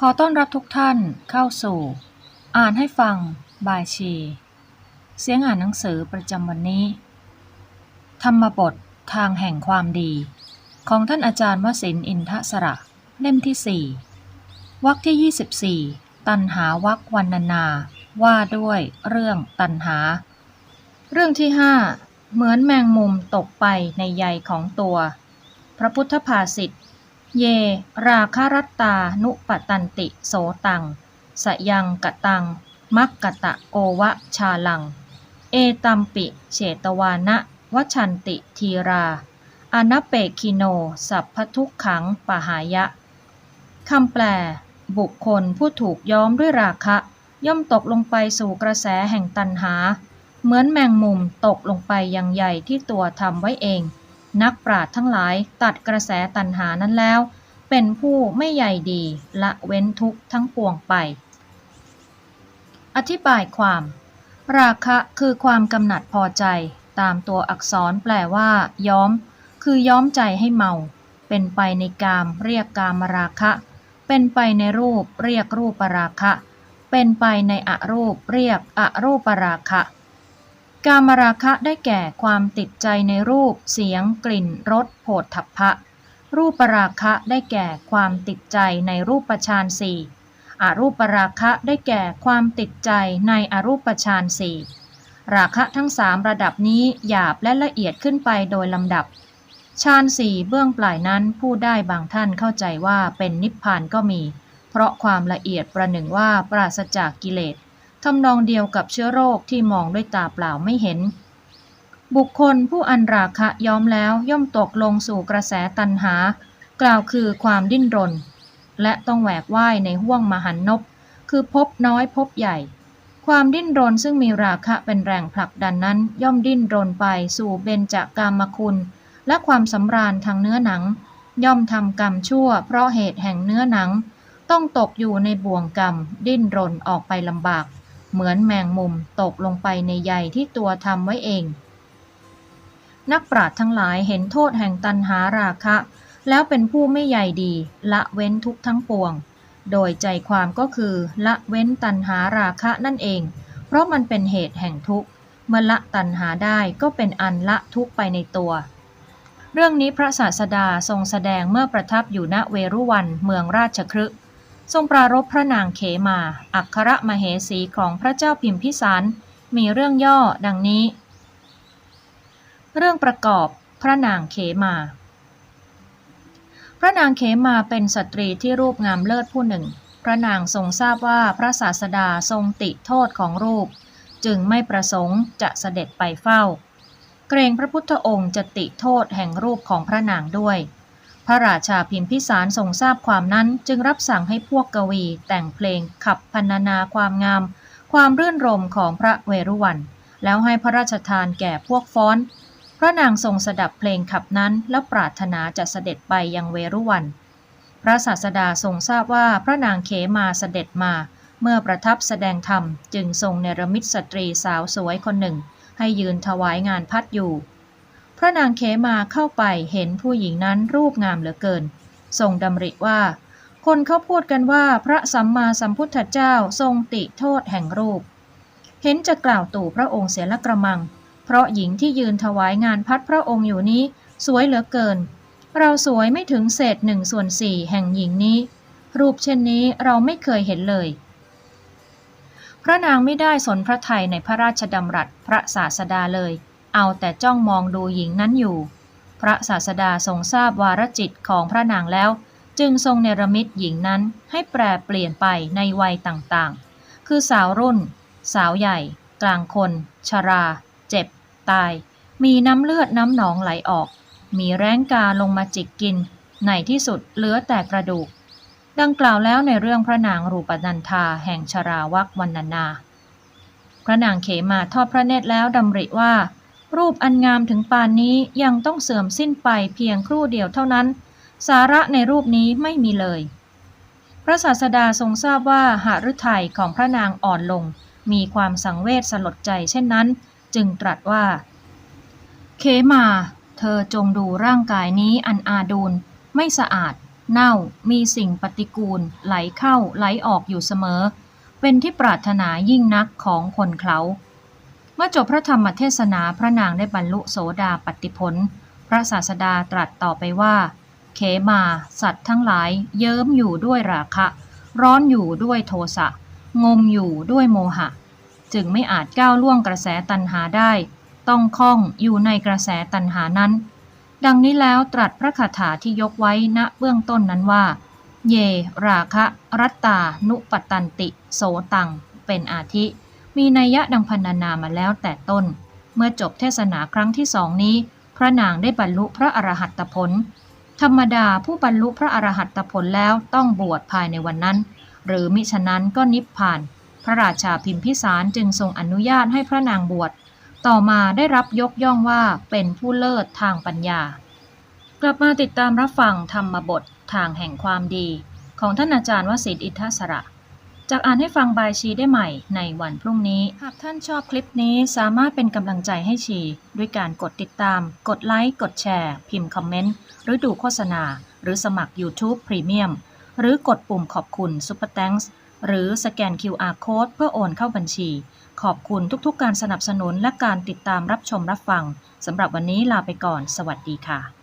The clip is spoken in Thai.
ขอต้อนรับทุกท่านเข้าสู่ อ่านให้ฟังบายชี เสียงอ่านหนังสือประจำวันนี้ ธรรมบททางแห่งความดี ของท่านอาจารย์วสินอินทสระ เล่มที่4วรรคที่ 24 ตันหาวรรควรรณนา ว่าด้วยเรื่องตันหา เรื่องที่ 5 เหมือนแมงมุมตกไปในใยของตัว พระพุทธภาษิต เย ราคารัตตานุปตันติโสตัง สยังกะตัง มักกะตะโกวะชาลัง เอตัมปิเฉตวานะวชันติทีรา อนเปคิโน สัพพทุกขังปหายะ คำแปล บุคคลผู้ถูกย้อมด้วยราคะ ย่อมตกลงไปสู่กระแสแห่งตันหา เหมือนแมงมุมตกลงไปยังใหญ่ที่ตัวทำไว้เอง นักปราชญ์ทั้งหลายตัดกระแสตันหานั้นแล้ว เป็นผู้ไม่ใหญ่ดีละเว้นทุกทั้งปวงไป อธิบายความ ราคะคือความกำหนัดพอใจ ตามตัวอักษรแปลว่า ย้อม คือย้อมใจให้เมา เป็นไปในกามเรียกกามราคะ เป็นไปในรูปเรียกรูปราคะ เป็นไปในอรูปเรียกอรูปราคะ กามราคะได้แก่ความติดใจในรูป เสียง กลิ่น รสโผฏฐัพพะ รูปราคะได้แก่ความติดใจในรูปฌานสี่อรูปราคะได้แก่ความติดใจในอรูปฌานสี่ราคะทั้งสามระดับนี้หยาบและละเอียดขึ้นไปโดยลำดับฌานสี่เบื้องปลายนั้นผู้ได้บางท่านเข้าใจว่าเป็นนิพพานก็มี เพราะความละเอียดประหนึ่งว่าปราศจากกิเลส ทำนองเดียวกับเชื้อโรคที่มองด้วยตาเปล่าไม่เห็น บุคคลผู้อันราคะยอมแล้วย่อมตกลงสู่กระแสตันหา กล่าวคือความดิ้นรน และต้องแหวกว่ายในห้วงมหันนบ คือพบน้อยพบใหญ่ ความดิ้นรนซึ่งมีราคะเป็นแรงผลักดันนั้น ย่อมดิ้นรนไปสู่เบญจากามคุณ และความสำราญทางเนื้อหนัง ย่อมทำกรรมชั่ว เพราะเหตุแห่งเนื้อหนัง ต้องตกอยู่ในบ่วงกรรม ดิ้นรนออกไปลำบาก เหมือนแมงมุมตกลงไปในใยที่ตัวทำไว้เอง นักปราชญ์ทั้งหลายเห็นโทษแห่งตันหาราคะ แล้วเป็นผู้ไม่ใยดี ละเว้นทุกทั้งปวง โดยใจความก็คือละเว้นตันหาราคะนั่นเอง เพราะมันเป็นเหตุแห่งทุกข์เมื่อละตันหาได้ก็เป็นอันละทุกข์ไปในตัว เรื่องนี้พระศาสดาทรงแสดงเมื่อประทับอยู่ณเวรุวันเมืองราชครึก ทรงปรารภพระนางเขมา อัครมเหสีของพระเจ้าพิมพิสาร มีเรื่องย่อดังนี้ เรื่องประกอบพระนางเขมา พระนางเขมาเป็นสตรีที่รูปงามเลิศผู้หนึ่ง พระนางทรงทราบว่าพระศาสดาทรงติโทษของรูป จึงไม่ประสงค์จะเสด็จไปเฝ้า เกรงพระพุทธองค์จะติโทษแห่งรูปของพระนางด้วย พระราชาพิมพิสารทรงทราบความนั้นจึงรับสั่งให้พวกกวี แต่งเพลงขับพรรณนาความงาม ความรื่นรมของพระเวรุวัน แล้วให้พระราชทานแก่พวกฟ้อน พระนางทรงสดับเพลงขับนั้นและปรารถนาจะเสด็จไปยังเวรุวัน พระศาสดาทรงทราบว่าพระนางเขมาเสด็จมา เมื่อประทับแสดงธรรม จึงทรงเนรมิตสตรีสาวสวยคนหนึ่ง ให้ยืนถวายงานพัดอยู่ ระนางเขมาเข้าไปเห็นผู้หญิงนั้นรูปงามเหลือเกิน ทรงดำริว่า คนเขาพูดกันว่าพระสัมมาสัมพุทธเจ้าทรงติโทษแห่งรูป เห็นจะกล่าวตู่พระองค์เสียละกระมัง เพราะหญิงที่ยืนถวายงานพัดพระองค์อยู่นี้สวยเหลือเกิน เราสวยไม่ถึงเศษหนึ่งส่วนสี่แห่งหญิงนี้ รูปเช่นนี้เราไม่เคยเห็นเลย พระนางไม่ได้สนพระทัยในพระราชดำรัสพระศาสดาเลย เอาแต่จ้องมองดูหญิงนั้นอยู่ พระศาสดาทรงทราบวาระจิตของพระนางแล้ว จึงทรงเนรมิตหญิงนั้นให้แปรเปลี่ยนไปในวัยต่างๆ คือสาวรุ่น สาวใหญ่ กลางคน ชรา เจ็บ ตาย มีน้ำเลือดน้ำหนองไหลออก มีแร้งกาลงมาจิกกิน ในที่สุดเหลือแต่กระดูก ดังกล่าวแล้วในเรื่องพระนางรูปนันธาแห่งชราวักวันนานา พระนางเขมาทอดพระเนตรแล้วดำริว่า รูปอันงามถึงปานนี้ยังต้องเสื่อมสิ้นไปเพียงครู่เดียวเท่านั้น สาระในรูปนี้ไม่มีเลย พระศาสดาทรงทราบว่าหฤทัยของพระนางอ่อนลง มีความสังเวชสลดใจเช่นนั้น จึงตรัสว่า เขมา เธอจงดูร่างกายนี้อันอาดูลไม่สะอาด เน่า มีสิ่งปฏิกูล ไหลเข้าไหลออกอยู่เสมอ เป็นที่ปรารถนายิ่งนักของคนเขา เมื่อจบพระธรรมเทศนาพระนางได้บรรลุโสดาปัตติผล พระศาสดาตรัสต่อไปว่า เขมา สัตว์ทั้งหลาย เยิ้มอยู่ด้วยราคะ ร้อนอยู่ด้วยโทสะ งมอยู่ด้วยโมหะ จึงไม่อาจก้าวล่วงกระแสตัณหาได้ ต้องคล้องอยู่ในกระแสตัณหานั้น ดังนี้แล้วตรัสพระคาถาที่ยกไว้ณเบื้องต้นนั้นว่า เย ราคะ รัตตา นุปตันติ โสตัง เป็นอาทิ มีนัยยะดังพันนานามาแล้วแต่ต้น เมื่อจบเทศนาครั้งที่สองนี้ พระนางได้บรรลุพระอรหัตผล ธรรมดาผู้บรรลุพระอรหัตผลแล้วต้องบวชภายในวันนั้น หรือมิฉะนั้นก็นิพพาน พระราชาพิมพิสารจึงทรงอนุญาตให้พระนางบวช ต่อมาได้รับยกย่องว่าเป็นผู้เลิศทางปัญญา กลับมาติดตามรับฟังธรรมบททางแห่งความดี ของท่านอาจารย์วสิทธิอิทธสระ จากอ่านให้ฟังบายชีได้ใหม่ในวันพรุ่งนี้ หากท่านชอบคลิปนี้สามารถเป็นกำลังใจให้ชี ด้วยการกดติดตาม กดไลค์ กดแชร์ พิมพ์คอมเมนต์ หรือดูโฆษณา หรือสมัคร YouTube Premium หรือกดปุ่มขอบคุณ Super Thanks หรือสแกน QR Code เพื่อโอนเข้าบัญชี ขอบคุณทุกๆ การสนับสนุนและการติดตามรับชมรับฟังสำหรับวันนี้ลาไปก่อน สวัสดีค่ะ